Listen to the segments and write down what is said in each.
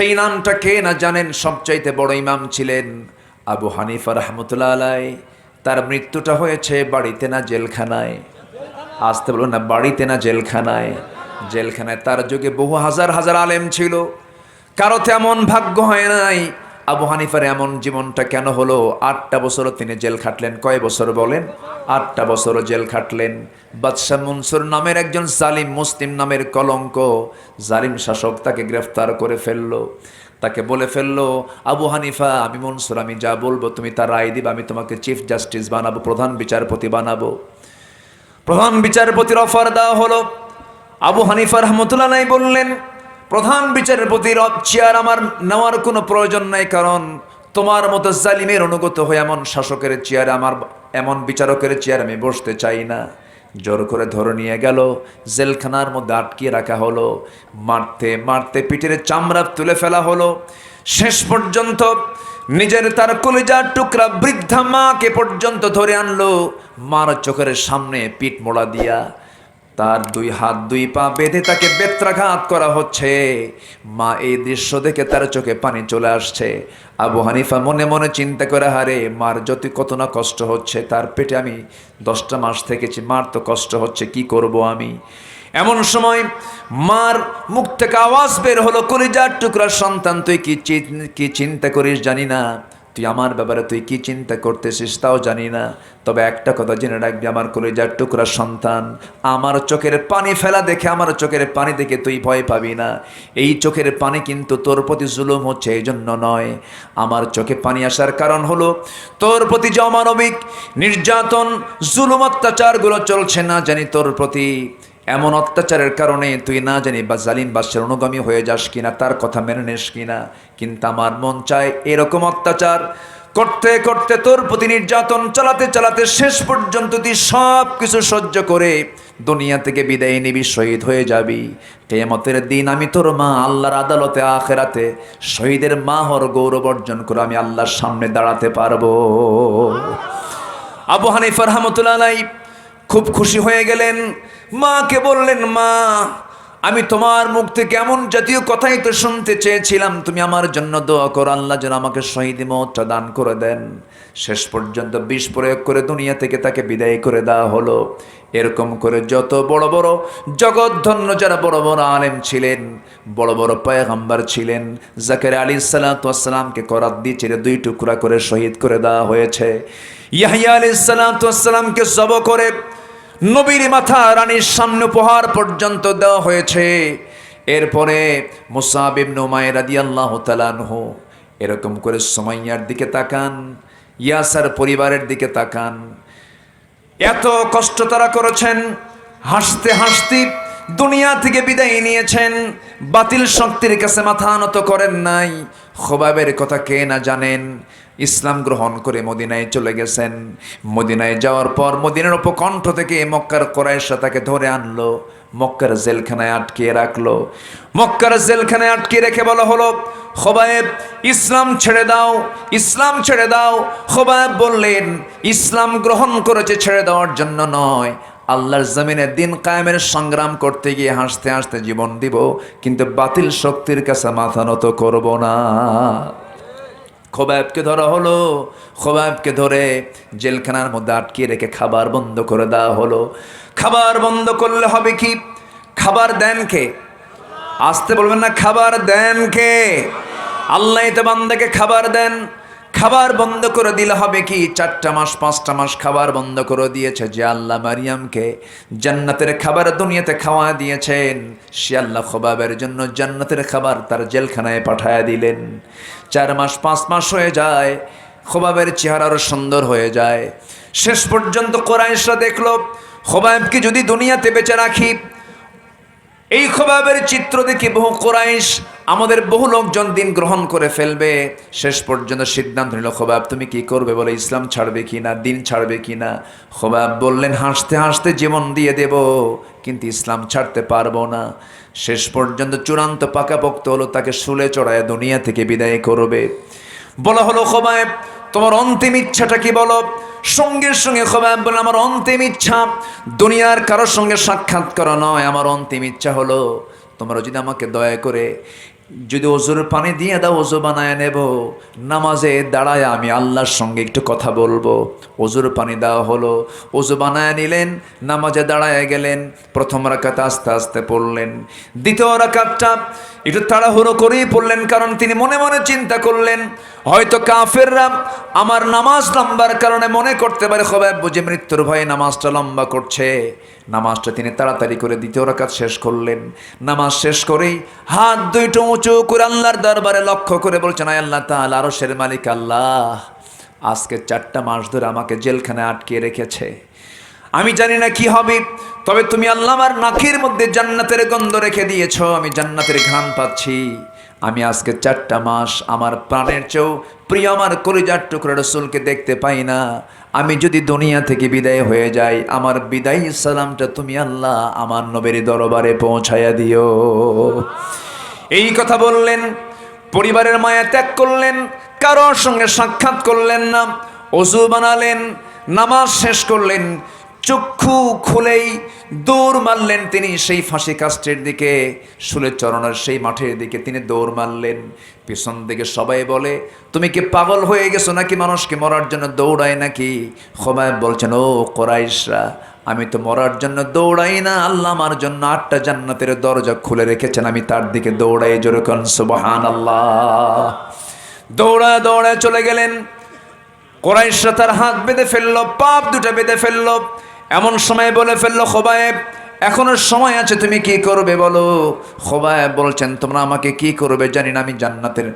সেই নামটা কে না জানেন? সবচাইতে বড় ইমাম ছিলেন আবু হানিফা রহমতুল্লাহ আলাই তার মৃত্যুটা হয়েছে বাড়িতে না জেলখানায়। আসতে বলুন না, বাড়িতে না জেলখানায়। জেলখানায় তার যুগে বহু হাজার হাজার আলেম ছিল। কারও তেমন ভাগ্য হয় নাই। আবু হানিফার এমন জীবনটা কেন হলো? আটটা বছরও তিনি জেল খাটলেন। কয় বছর বলেন? আটটা বছরও জেল খাটলেন। বাদশাহ মনসুর নামের একজন জালিম মুসলিম নামের কলঙ্ক জালিম শাসক তাকে গ্রেফতার করে ফেলল। তাকে বলে ফেলল, আবু হানিফা, আমি মনসুর, আমি যা বলব তুমি তার রায় দিবা, আমি তোমাকে চিফ জাস্টিস বানাবো, প্রধান বিচারপতি বানাবো। প্রধান বিচারপতির অফার দেওয়া হলো। আবু হানিফা রহমতুল্লাহ বললেন প্রধান বিচারপতির চেয়ার আমার নেওয়ার কোনো প্রয়োজন নাই, কারণ তোমার মতো জালিমের অনুগত হয়ে এমন শাসকের চেয়ারে আমার এমন বিচারকের চেয়ার আমি বসতে চাই না। জোর করে ধরে নিয়ে গেল, জেলখানার মধ্যে আটকিয়ে রাখা হলো, মারতে মারতে পিঠের চামড়া তুলে ফেলা হলো। শেষ পর্যন্ত নিজের তার কলিজার টুকরা বৃদ্ধা মাকে পর্যন্ত ধরে আনলো, মার চোখের সামনে পিঠ মোড়া দিয়া। তার দুই হাত, দুই পা বেঁধে তাকে বেত্রাঘাত করা হচ্ছে। মা এই দৃশ্য দেখে তার চোখে পানি চলে আসছে। আবু হানিফা মনে মনে চিন্তা করে, হারে, মার যত কত না কষ্ট হচ্ছে, তার পেটে আমি দশটা মাস থেকেছি, মার তো কষ্ট হচ্ছে, কি করব আমি? এমন সময় মার মুখ থেকে আওয়াজ বের হলো, কলিজার টুকরা সন্তান, তুই কি চিন- কি চিন্তা করিস জানি না। তুই আমার ব্যাপারে তুই কি চিন্তা করতেছিস তাও জানি না। তবে একটা কথা জেনে রাখবি, আমার কলিজার টুকরা সন্তান। আমার চোখের পানি ফেলা দেখে, আমার চোখের পানি দেখে তুই ভয় পাবি না। এই চোখের পানি কিন্তু তোর প্রতি জুলুম হচ্ছে এই জন্য নয়। আমার চোখে পানি আসার কারণ হলো, তোর প্রতি যে অমানবিক, নির্যাতন, জুলুম, অত্যাচারগুলো চলছে না জানি তোর প্রতি। এমন অত্যাচারের কারণে তুই না জানি বা জালিম বাদশার অনুগামী হয়ে যাস কিনা, তার কথা মেনে নিস কিনা, কিন্তু আমার মন চায় এরকম অত্যাচার। করতে করতে তোর প্রতি নির্যাতন চালাতে চালাতে শেষ পর্যন্ত তুই সব কিছু সহ্য করে দুনিয়া থেকে বিদায় নিবি, শহীদ হয়ে যাবি। কেয়ামতের দিন আমি তোর মা, আল্লাহর আদালতে, আখেরাতে শহীদের মা হর গৌরব অর্জন করে আমি আল্লাহর সামনে দাঁড়াতে পারব। আবু হানিফা রহমতুল্লাহ খুব খুশি হয়ে গেলেন। মাকে বললেন মা আমি তোমার মুখ থেকে এমন জাতীয় কথাই তো শুনতে চেয়েছিলাম। তুমি আমার জন্য দোয়া করো, আল্লাহ যেন আমাকে শহীদ মতটা দান করে দেন। শেষ পর্যন্ত বিষ প্রয়োগ করে দুনিয়া থেকে তাকে বিদায় করে দেওয়া হলো। এরকম করে যত বড় বড় জগৎধন্য যারা বড় বড় আলেম ছিলেন, বড় বড় পয়গাম্বার ছিলেন, জাকের আলী সালাতামকে করাত দিয়ে ছেড়ে দুই টুকরা করে শহীদ করে দেওয়া হয়েছে। ইয়াহিয়া আলী সালাতামকে জব করে নবীর মাথা রানীর সামনে উপহার পর্যন্ত দেওয়া হয়েছে। এরপরে মুসাবিব নোমায় রাদি আল্লাহ তালানহু এরকম করে সোমাইয়ার দিকে তাকান, ইয়াসার পরিবারের দিকে তাকান। এত কষ্ট তারা করেছেন, হাসতে হাসতে দুনিয়া থেকে বিদায় নিয়েছেন। বাতিল শক্তির কাছে মাথা নত করেন নাই। খোবাবের কথা কে না জানেন। ইসলাম গ্রহণ করে মদিনায় চলে গেছেন। মদিনায় যাওয়ার পর মদিনার উপকণ্ঠ থেকে মক্কার কোরাইশা তাকে ধরে আনলো। মক্কার জেলখানায় আটকিয়ে রাখল। মক্কার জেলখানায় আটকিয়ে রেখে বলা হলো, খোবায়েব, ইসলাম ছেড়ে দাও, ইসলাম ছেড়ে দাও। খোবায়েব বললেন, ইসলাম গ্রহণ করেছে ছেড়ে দেওয়ার জন্য নয়। আল্লাহর জমিনে দিন কায়েমের সংগ্রাম করতে গিয়ে হাসতে হাসতে জীবন দিব, কিন্তু বাতিল শক্তির কাছে মাথা নত করব না। খোবায়েবকে ধরা হলো, খোবায়েবকে ধরে জেলখানার মধ্যে আটকে রেখে খাবার বন্ধ করে দেওয়া হলো। খাবার বন্ধ করলে হবে কি? খাবার দেন কে? আসতে বলবেন না, খাবার দেন কে? আল্লাহ তো বান্দাকে খাবার দেন। খাবার বন্ধ করে দিলে হবে কি? চারটা মাস, পাঁচটা মাস খাবার বন্ধ করে দিয়েছে। যে আল্লাহ মারিয়ামকে জান্নাতের খাবার দুনিয়াতে খাওয়া দিয়েছেন, সে আল্লাহ খোবাবের জন্য জান্নাতের খাবার তার জেলখানায় পাঠায় দিলেন। চার মাস, পাঁচ মাস হয়ে যায়, খোবাবের চেহারা আরও সুন্দর হয়ে যায়। শেষ পর্যন্ত কোরআশরা দেখল খোবাবকে যদি দুনিয়াতে বেঁচে রাখি? এই খোবাবের চিত্র দেখে বহু কোরাইশ আমাদের বহু লোকজন দিন গ্রহণ করে ফেলবে। শেষ পর্যন্ত সিদ্ধান্ত নিল, খোবাব, তুমি কি করবে বলে? ইসলাম ছাড়বে কি না? দিন ছাড়বে কি না? খোবাব বললেন, হাসতে হাসতে জীবন দিয়ে দেব, কিন্তু ইসলাম ছাড়তে পারব না। শেষ পর্যন্ত চূড়ান্ত পাকাপোক্ত হলো, তাকে শুলে চড়ায় দুনিয়া থেকে বিদায় করবে। বলা হলো, খোবাব, তোমার অন্তিম ইচ্ছাটা কি বলো? সঙ্গে সঙ্গে খোবাব বলে আমার অন্তিম ইচ্ছা, দুনিয়ার কারোর সঙ্গে সাক্ষাৎ করা নয়। আমার অন্তিম ইচ্ছা হলো, তোমরা যদি আমাকে দয়া করে যদি ওজুর পানি দিয়ে দাও, ওজু বানায় নেব। নামাজে দাঁড়ায় আমি আল্লাহর সঙ্গে একটু কথা বলব। ওজুর পানি দেওয়া হলো। ওজু বানায় নিলেন, নামাজে দাঁড়ায় গেলেন, প্রথম রাকাত আস্তে আস্তে পড়লেন। দ্বিতীয় রাকাতটা একটু তাড়াহুড়ো করেই পড়লেন, কারণ তিনি মনে মনে চিন্তা করলেন, হয়তো কাফেররা আমার নামাজ লম্বার কারণে মনে করতে পারে সবাই বুঝে মৃত্যুর ভয়ে নামাজটা লম্বা করছে। নামাজটা তিনি তাড়াতাড়ি করে দ্বিতীয় রাকাত শেষ করলেন। নামাজ শেষ করেই হাত দুইটো উঁচু করে আল্লাহর দরবারে লক্ষ্য করে বলছেন, আয় আল্লাহ তাহলে আরও শের মালিক আল্লাহ, আজকে চারটা মাস ধরে আমাকে জেলখানায় আটকে রেখেছে। আমি জানি না কি হবে, তবে তুমি আল্লাহ আমার নাকের মধ্যে জান্নাতের গন্ধ রেখে দিয়েছ, আমি জান্নাতের ঘ্রাণ পাচ্ছি। আমি আজকে চারটা মাস আমার প্রাণের চেয়েও প্রিয় আমার কলিজার টুকরো রসুলকে দেখতে পাই না। আমি যদি দুনিয়া থেকে বিদায় হয়ে যাই, আমার বিদায় সালামটা তুমি আল্লাহ আমার নবের দরবারে পৌঁছায়া দিও। এই কথা বললেন, পরিবারের মায়া ত্যাগ করলেন, কারোর সঙ্গে সাক্ষাৎ করলেন না, অজু বানালেন, নামাজ শেষ করলেন চক্ষু খুলেই দৌড় মারলেন তিনি। সেই ফাঁসি কাস্টের দিকে শুলে চরণের সেই মাঠের দিকে তিনি দৌড় মারলেন। পিছন দিকে সবাই বলে, তুমি কি পাগল হয়ে গেছো নাকি মানুষকে মরার জন্য দৌড়ায় নাকি? সবাই বলছেন, ও কোরাইশরা, আমি তো মরার জন্য দৌড়াই না। আল্লাহ আমার জন্য আটটা জান্নাতের দরজা খুলে রেখেছেন। আমি তার দিকে দৌড়াই জোরে কন সুবহান আল্লাহ দৌড়া দৌড়ায় চলে গেলেন। কোরাইশরা তার হাত বেঁধে ফেলল, পাপ দুটো বেঁধে ফেলল। এমন সময় বলে ফেলল, খোবায়েব, এখনও সময় আছে, তুমি কি করবে বলো? খোবায়েব বলছেন, তোমরা আমাকে কি করবে জানি না, আমি জান্নাতের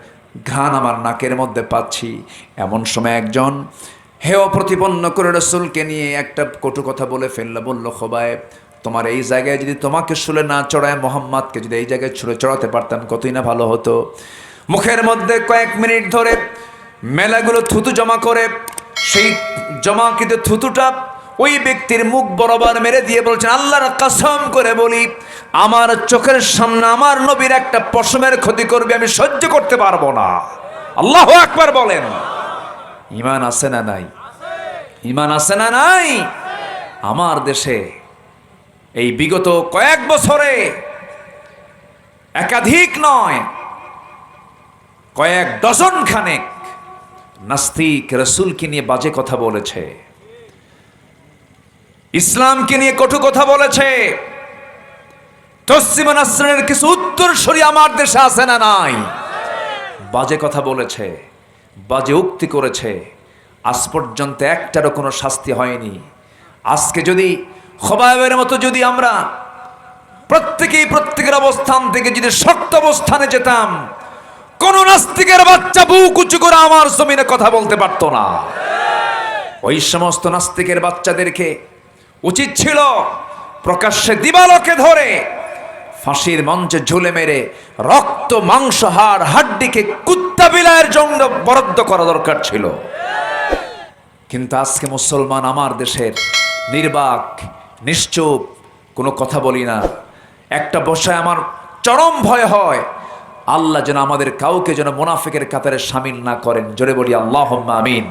ঘ্রাণ আমার নাকের মধ্যে পাচ্ছি। এমন সময় একজন হেয় প্রতিপন্ন করে রসুলকে নিয়ে একটা কটু কথা বলে ফেলল, বলল, খোবায়েব, তোমার এই জায়গায় যদি তোমাকে শুলে না চড়ায়, মোহাম্মদকে যদি এই জায়গায় ছুলে চড়াতে পারতাম, কতই না ভালো হতো। মুখের মধ্যে কয়েক মিনিট ধরে মেলাগুলো থুতু জমা করে, সেই জমাকৃত থুতুটা ওই ব্যক্তির মুখ বরাবর মেরে দিয়ে বলছেন, আল্লাহর কসম করে বলি, আমার চোখের সামনে আমার নবীর একটা পশমের ক্ষতি করবে, আমি সহ্য করতে পারব না। আল্লাহ একবার বলেন। ইমান আছে না নাই? ইমান আছে না নাই? আমার দেশে এই বিগত কয়েক বছরে একাধিক নয়, কয়েক ডজন খানেক নাস্তিক রসুলকে নিয়ে বাজে কথা বলেছে। ইসলামকে নিয়ে কটু কথা বলেছে। তসলিমা নাসরিনের কিছু উত্তর সরি আমার দেশে আছে না নাই? বাজে কথা বলেছে, বাজে উক্তি করেছে। আজ পর্যন্ত একটারও কোনো শাস্তি হয়নি। আজকে যদি খবাবের মতো যদি আমরা প্রত্যেকেই প্রত্যেকের অবস্থান থেকে যদি শক্ত অবস্থানে যেতাম, কোন নাস্তিকের বাচ্চা বুক উঁচু করে আমার জমিনে কথা বলতে পারতো না। ওই সমস্ত নাস্তিকের বাচ্চাদেরকে উচিত ছিল প্রকাশ্যে দিবালকে ধরে ফাঁসির মঞ্চে ঝুলে মেরে রক্ত, মাংস, হাড়, হাড্ডিকে কুত্তা বিলায়ের জন্য বরাদ্দ করা দরকার ছিল। কিন্তু আজকে মুসলমান আমার দেশের নির্বাক, নিশ্চুপ, কোনো কথা বলি না। একটা বসায় আমার চরম ভয় হয়। আল্লাহ যেন আমাদের কাউকে যেন মোনাফিকের কাতারে সামিল না করেন। জোরে বলি আল্লাহ আমিন।